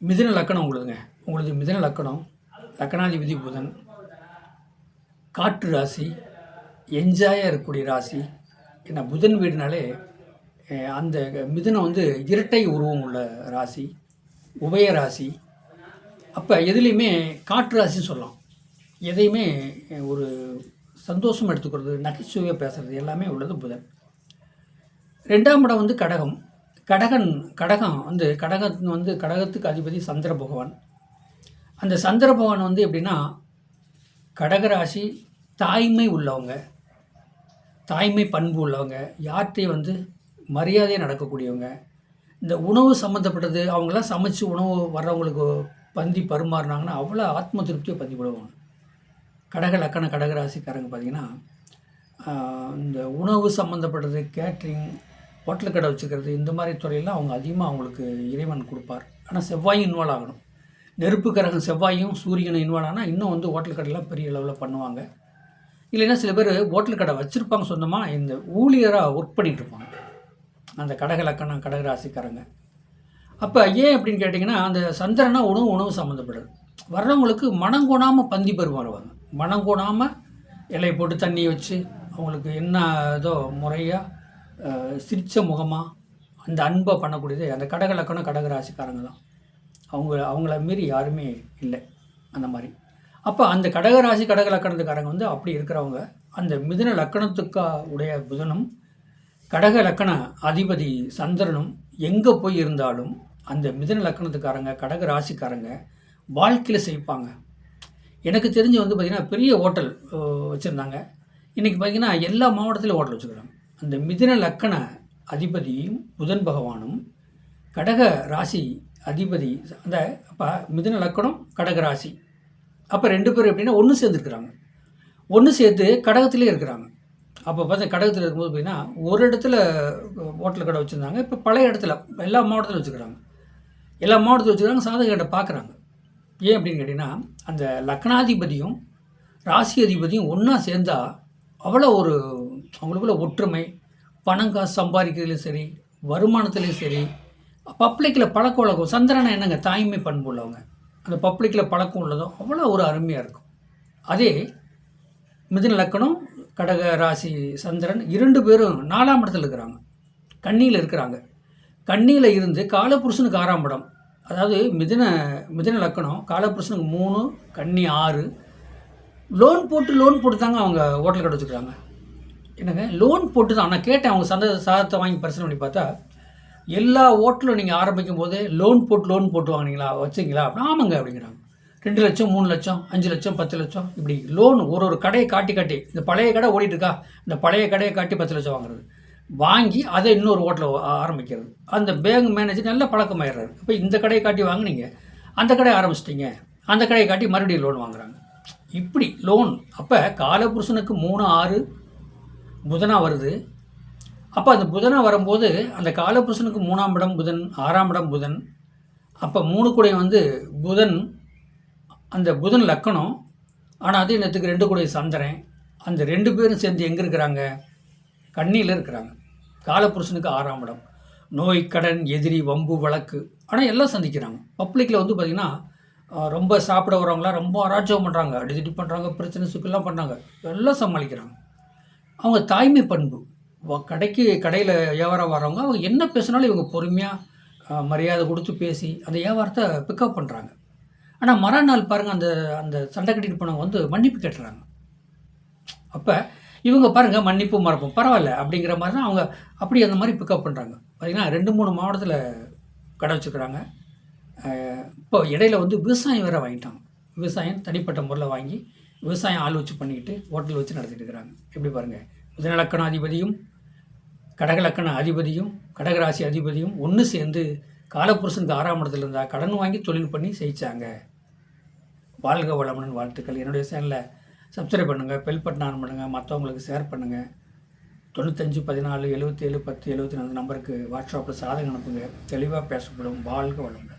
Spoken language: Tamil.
மிதுன லக்கணம் உங்களுதுங்க. உங்களுது மிதின லக்கணம் லக்கணாதிபதி புதன் காற்று ராசி என்ஜாயாக இருக்கக்கூடிய ராசி. ஏன்னா புதன் வீடுனாலே அந்த மிதுனம் வந்து இரட்டை உருவம் உள்ள ராசி உபய ராசி. அப்போ எதுலேயுமே காற்று ராசின்னு சொல்லலாம். எதையுமே ஒரு சந்தோஷம் எடுத்துக்கிறது நகைச்சுவையாக பேசுகிறது எல்லாமே உள்ளது புதன். ரெண்டாம் இடம் வந்து கடகம். கடகன் கடகம் வந்து கடகத்தின் வந்து கடகத்துக்கு அதிபதி சந்திர பகவான். அந்த சந்திர பகவான் வந்து எப்படின்னா கடகராசி தாய்மை உள்ளவங்க. தாய்மை பண்பு உள்ளவங்க. யார்கிட்டையும் வந்து மரியாதையாக நடக்கக்கூடியவங்க. இந்த உணவு சம்மந்தப்பட்டது அவங்களாம் சமைச்சு உணவு வர்றவங்களுக்கு பந்தி பரிமாறினாங்கன்னா அவ்வளோ ஆத்ம திருப்தியை பந்தி போடுவாங்க கடக லக்கண கடகராசிக்காரங்க பார்த்தீங்கன்னா இந்த உணவு சம்மந்தப்பட்டது கேட்ரிங் ஹோட்டல் கடை வச்சுக்கிறது இந்த மாதிரி துறையெல்லாம் அவங்க அதிகமாக அவங்களுக்கு இறைவன் கொடுப்பார். ஆனால் செவ்வாயும் இன்வால்வ் ஆகணும். நெருப்பு கரகம் செவ்வாயும் சூரியனும் இன்வால்வ் ஆனால் இன்னும் வந்து ஹோட்டல் கடையெல்லாம் பெரிய அளவில் பண்ணுவாங்க. இல்லைன்னா சில பேர் ஹோட்டல் கடை வச்சுருப்பாங்க சொந்தமாக இந்த ஊழியராக ஒர்க் பண்ணிகிட்ருப்பாங்க இருப்பாங்க. அந்த கடகலக்கணம் கடகராசிக்காரங்க. அப்போ ஏன் அப்படின்னு கேட்டிங்கன்னா அந்த சந்திரனா உணவு உணவு சம்மந்தப்படுது வர்றவங்களுக்கு மனம் கோணாமல் பந்தி பருமாறுவாங்க மனம் கோணாமல் இலையை போட்டு தண்ணி வச்சு அவங்களுக்கு என்ன ஏதோ முறையாக சிரித்த முகமாக அந்த அன்பை பண்ணக்கூடியது அந்த கடக லக்கணம் கடகராசிக்காரங்க தான். அவங்க அவங்கள மீறி யாருமே இல்லை அந்த மாதிரி. அப்போ அந்த கடகராசி கடக லக்கணத்துக்காரங்க வந்து அப்படி இருக்கிறவங்க அந்த மிதுன லக்கணத்துக்கா உடைய புதனும் கடக லக்கண அதிபதி சந்திரனும் எங்கே போய் இருந்தாலும் அந்த மிதுன லக்கணத்துக்காரங்க கடக ராசிக்காரங்க வாழ்க்கையில் செய்ப்பாங்க எனக்கு தெரிஞ்சு வந்து பார்த்திங்கன்னா பெரிய ஹோட்டல் வச்சுருந்தாங்க. இன்றைக்கி பார்த்திங்கன்னா எல்லா மாவட்டத்திலும் ஹோட்டல் வச்சுக்கிறாங்க அந்த மிதுன லக்கண அதிபதியும் புதன் பகவானும் கடக ராசி அதிபதி அந்த அப்போ மிதுன லக்கணம் கடக ராசி. அப்போ ரெண்டு பேரும் எப்படின்னா ஒன்று சேர்ந்துருக்குறாங்க. ஒன்று சேர்த்து கடகத்திலே இருக்கிறாங்க. அப்போ பார்த்தா கடகத்தில் இருக்கும்போது பார்த்தீங்கன்னா ஒரு இடத்துல ஹோட்டல் கடை வச்சுருந்தாங்க. இப்போ பழைய இடத்துல எல்லா மாவட்டத்திலும் வச்சுக்கிறாங்க. எல்லா மாவட்டத்தில் வச்சுக்கிறாங்க சாதகர்கிட்ட பார்க்குறாங்க ஏன் அப்படின்னு கேட்டிங்கன்னா அந்த லக்னாதிபதியும் ராசி அதிபதியும் ஒன்றா சேர்ந்தால் அவ்வளோ ஒரு அவங்களுக்குள்ள ஒற்றுமை பணம் காசு சம்பாதிக்கிறதுலையும் சரி வருமானத்துலேயும் சரி பப்ளிக்கில் பழக்க வழக்கம் சந்திரனா என்னங்க தாய்மை பண்பு உள்ளவங்க. அந்த பப்ளிக்கில் பழக்கம் உள்ளதும் அவ்வளோ ஒரு அருமையாக இருக்கும். அதே மிதுன லக்கணம் கடக ராசி சந்திரன் இரண்டு பேரும் நாலாம் இடத்துல இருக்கிறாங்க. கண்ணியில் இருக்கிறாங்க. கண்ணியில் இருந்து காலபுருஷனுக்கு ஆறாம் படம் அதாவது மிதின மிதின லக்கணம் காலபுருஷனுக்கு மூணு கன்னி ஆறு. லோன் போட்டு லோன் போட்டு தாங்க அவங்க ஹோட்டல் கடை வச்சுக்கிறாங்க. என்னங்க? லோன் போட்டு தான் நான் கேட்டேன் அவங்க சந்த சாதத்தை வாங்கி பரிசீலனை பண்ணி பார்த்தா எல்லா ஹோட்டலும் நீங்கள் ஆரம்பிக்கும் போது லோன் போட்டு லோன் போட்டு வாங்கினீங்களா? வச்சிங்களா? ஆமாங்க அப்படிங்கிறாங்க. ரெண்டு லட்சம் மூணு லட்சம் அஞ்சு லட்சம் பத்து லட்சம் இப்படி லோன் ஒரு ஒரு கடையை காட்டி காட்டி இந்த பழைய கடை ஓடிட்டு இருக்கா இந்த பழைய கடையை காட்டி பத்து லட்சம் வாங்குறது. வாங்கி அதை இன்னொரு ஹோட்டலில் ஆரம்பிக்கிறது. அந்த பேங்க் மேனேஜர் நல்ல பழக்கமாயிடுறாரு. இப்போ இந்த கடையை காட்டி வாங்குனீங்க. அந்த கடையை ஆரம்பிச்சிட்டிங்க. அந்த கடையை காட்டி மறுபடியும் லோன் வாங்குறாங்க. இப்படி லோன் அப்போ காலபுருஷனுக்கு மூணு ஆறு புதனாக வருது. அப்போ அந்த புதனாக வரும்போது அந்த காலபுருஷனுக்கு மூணாம் இடம் புதன் ஆறாம் இடம் புதன். அப்போ மூணு கூடை வந்து புதன் அந்த புதன் லக்கணம். ஆனால் அதே நேரத்துக்கு ரெண்டு கூடை சந்திரன் அந்த ரெண்டு பேரும் சேர்ந்து எங்கே இருக்கிறாங்க? கண்ணியில் இருக்கிறாங்க. காலபுருஷனுக்கு ஆறாம் இடம். நோய் கடன் எதிரி வம்பு வழக்கு. ஆனால் எல்லாம் சந்திக்கிறாங்க. பப்ளிக்கில் வந்து பார்த்திங்கன்னா ரொம்ப சாப்பிட வரவங்களாம் ரொம்ப அராஜகம் பண்ணுறாங்க அடிதடி பண்ணுறாங்க பிரச்சனை சுக்கெல்லாம் பண்ணுறாங்க எல்லாம் சமாளிக்கிறாங்க. அவங்க தாய்மை பண்பு. கடைக்கு கடையில் வியாபாரம் வர்றவங்க அவங்க என்ன பேசினாலும் இவங்க பொறுமையாக மரியாதை கொடுத்து பேசி அந்த வியாபாரத்தை பிக்கப் பண்ணுறாங்க ஆனால் மறுநாள் பாருங்கள் அந்த அந்த சண்டை கட்டிட்டு போனவங்க வந்து மன்னிப்பு கேட்டுறாங்க. அப்போ இவங்க பாருங்கள் மன்னிப்பு மறப்போம் பரவாயில்ல அப்படிங்கிற மாதிரி தான் அவங்க அப்படி அந்த மாதிரி பிக்கப் பண்ணுறாங்க பார்த்திங்கன்னா ரெண்டு மூணு மாவட்டத்தில் கடை வச்சுக்கிறாங்க இப்போ இடையில வந்து விவசாயம் வேறு வாங்கிட்டாங்க. விவசாயம் தனிப்பட்ட முறையில் வாங்கி விவசாயம் ஆள் வச்சு பண்ணிக்கிட்டு ஹோட்டல் வச்சு நடத்திட்டு இருக்கிறாங்க. எப்படி பாருங்கள் முதலக்கண அதிபதியும் கடகலக்கண அதிபதியும் கடகராசி அதிபதியும் ஒன்று சேர்ந்து காலப்புருஷனுக்கு ஆறாம் இடத்துல இருந்தால் கடன் வாங்கி தொழில் பண்ணி செய்தாங்க வாழ்க வளமுடன் வாழ்த்துக்கள். என்னுடைய சேனலை சப்ஸ்கிரைப் பண்ணுங்கள் பெல் பட்டன் ஆன் பண்ணுங்கள் மற்றவங்களுக்கு ஷேர் பண்ணுங்கள் தொண்ணூத்தஞ்சு பதினாலு எழுபத்தேழு பத்து எழுபத்தி நாலு நம்பருக்கு வாட்ஸ்அப்பில் சாதகம் அனுப்புங்க. தெளிவாக பேசப்படும். வாழ்க வளமுடன்.